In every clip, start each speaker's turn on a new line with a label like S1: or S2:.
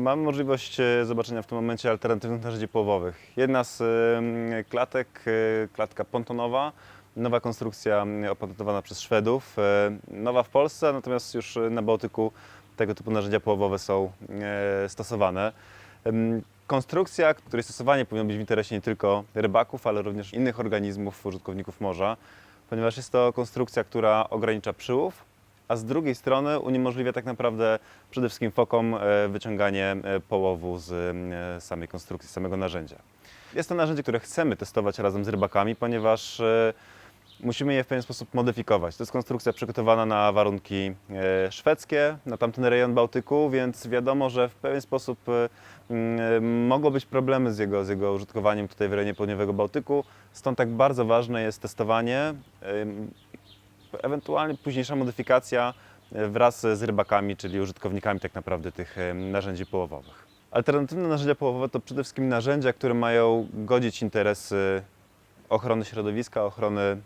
S1: Mamy możliwość e, zobaczenia w tym momencie alternatywnych narzędzi połowowych. Jedna z klatek, e, klatka pontonowa, nowa konstrukcja opatentowana przez Szwedów, e, nowa w Polsce, natomiast już na Bałtyku tego typu narzędzia połowowe są stosowane. Konstrukcja, której stosowanie powinno być w interesie nie tylko rybaków, ale również innych organizmów, użytkowników morza, ponieważ jest to konstrukcja, która ogranicza przyłów, a z drugiej strony uniemożliwia tak naprawdę przede wszystkim fokom e, wyciąganie e, połowu z e, samej konstrukcji, samego narzędzia. Jest to narzędzie, które chcemy testować razem z rybakami, ponieważ musimy je w pewien sposób modyfikować. To jest konstrukcja przygotowana na warunki szwedzkie, na tamten rejon Bałtyku, więc wiadomo, że w pewien sposób mogą być problemy z jego, z jego użytkowaniem tutaj w rejonie południowego Bałtyku. Stąd tak bardzo ważne jest testowanie, ewentualnie późniejsza modyfikacja e, wraz z rybakami, czyli użytkownikami tak naprawdę tych narzędzi połowowych. Alternatywne narzędzia połowowe to przede wszystkim narzędzia, które mają godzić interesy ochrony środowiska, ochrony e,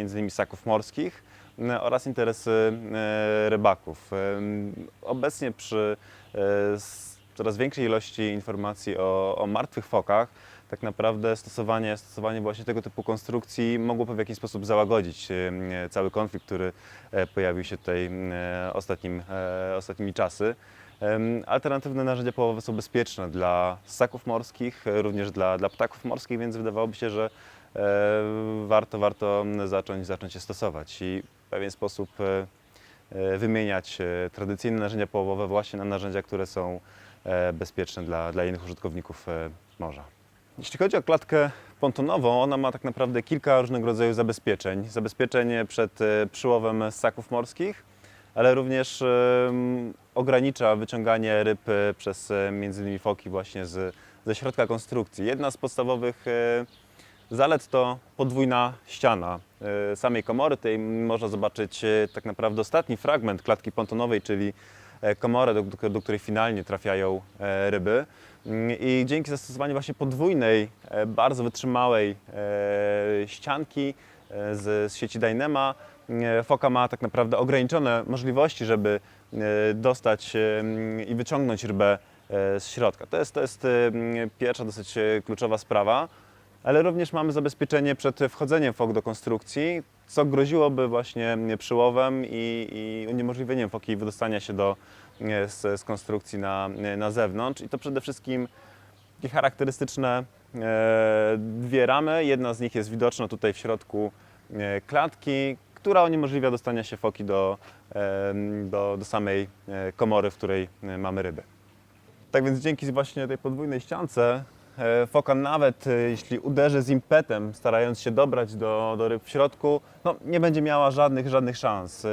S1: innymi ssaków morskich oraz interesy e, rybaków. Obecnie przy coraz większej ilości informacji o, o martwych fokach, tak naprawdę stosowanie, stosowanie właśnie tego typu konstrukcji mogłoby w jakiś sposób załagodzić em, cały konflikt, który e, pojawił się tutaj em, ostatnim, e, ostatnimi czasy. Alternatywne narzędzia połowowe są bezpieczne dla ssaków morskich, e, również dla, dla ptaków morskich, więc wydawałoby się, że e, warto, warto zacząć, zacząć je stosować i w pewien sposób e, e, wymieniać e, tradycyjne narzędzia połowowe właśnie na narzędzia, które są e, bezpieczne dla, dla innych użytkowników e, morza. Jeśli chodzi o klatkę pontonową, ona ma tak naprawdę kilka różnego rodzaju zabezpieczeń. Zabezpieczeń przed e, przyłowem ssaków morskich, ale również ogranicza wyciąganie ryb e, przez e, między innymi foki właśnie z, ze środka konstrukcji. Jedna z podstawowych zalet to podwójna ściana samej komory. Tutaj można zobaczyć tak naprawdę ostatni fragment klatki pontonowej, czyli komorę, do, do, do której finalnie trafiają e, ryby. Mm, I dzięki zastosowaniu właśnie podwójnej, e, bardzo wytrzymałej e, ścianki e, z, z sieci Dynema, e, foka ma tak naprawdę ograniczone możliwości, żeby e, dostać e, i wyciągnąć rybę e, z środka. To jest, to jest e, pierwsza dosyć e, kluczowa sprawa, ale również mamy zabezpieczenie przed wchodzeniem fok do konstrukcji, co groziłoby właśnie przyłowem i, i uniemożliwieniem foki wydostania się do, e, z, z konstrukcji na, na zewnątrz. I to przede wszystkim takie charakterystyczne e, dwie ramy. Jedna z nich jest widoczna tutaj w środku e, klatki, która uniemożliwia dostania się foki do, do, do samej komory, w której mamy ryby. Tak więc dzięki właśnie tej podwójnej ściance foka nawet e, jeśli uderzy z impetem, starając się dobrać do, do ryb w środku, no, nie będzie miała żadnych, żadnych szans. E,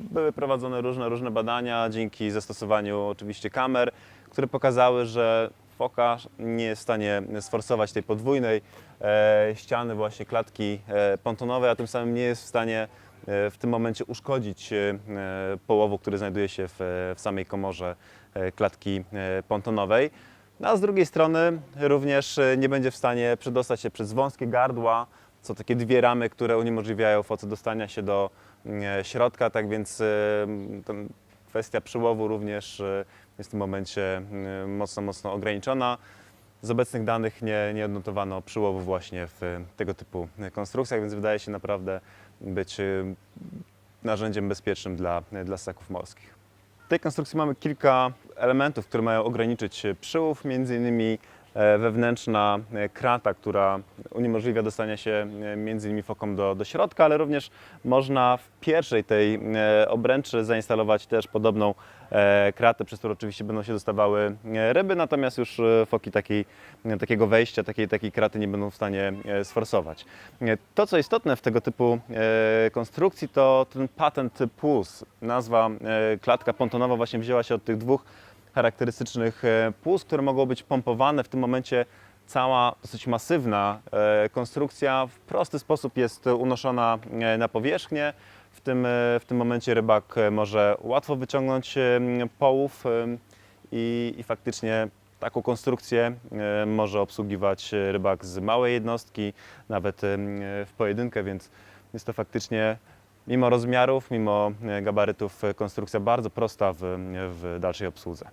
S1: Były prowadzone różne, różne badania dzięki zastosowaniu oczywiście kamer, które pokazały, że foka nie jest w stanie sforsować tej podwójnej e, ściany właśnie klatki e, pontonowej, a tym samym nie jest w stanie e, w tym momencie uszkodzić e, połowu, który znajduje się w, w samej komorze e, klatki e, pontonowej. No, a z drugiej strony również e, nie będzie w stanie przedostać się przez wąskie gardła, co takie dwie ramy, które uniemożliwiają foce dostania się do e, środka, tak więc e, kwestia przyłowu również jest w tym momencie e, mocno, mocno ograniczona. Z obecnych danych nie, nie odnotowano przyłowu właśnie w tego typu konstrukcjach, więc wydaje się naprawdę być narzędziem bezpiecznym dla, dla ssaków morskich. W tej konstrukcji mamy kilka elementów, które mają ograniczyć przyłów, między innymi wewnętrzna e, krata, która uniemożliwia dostanie się e, między innymi fokom do, do środka, ale również można w pierwszej tej e, obręczy zainstalować też podobną e, kratę, przez którą oczywiście będą się dostawały e, ryby, natomiast już e, foki takiej, e, takiego wejścia, takiej, takiej kraty nie będą w stanie e, sforsować. E, To, co istotne w tego typu e, konstrukcji, to ten patent plus. Nazwa e, klatka pontonowa właśnie wzięła się od tych dwóch charakterystycznych e, płus, które mogą być pompowane. W tym momencie cała dosyć masywna e, konstrukcja w prosty sposób jest unoszona e, na powierzchnię. W tym, w tym momencie rybak może łatwo wyciągnąć połów i, i faktycznie taką konstrukcję może obsługiwać rybak z małej jednostki, nawet w pojedynkę, więc jest to faktycznie mimo rozmiarów, mimo e, gabarytów e, konstrukcja bardzo prosta w, w dalszej obsłudze.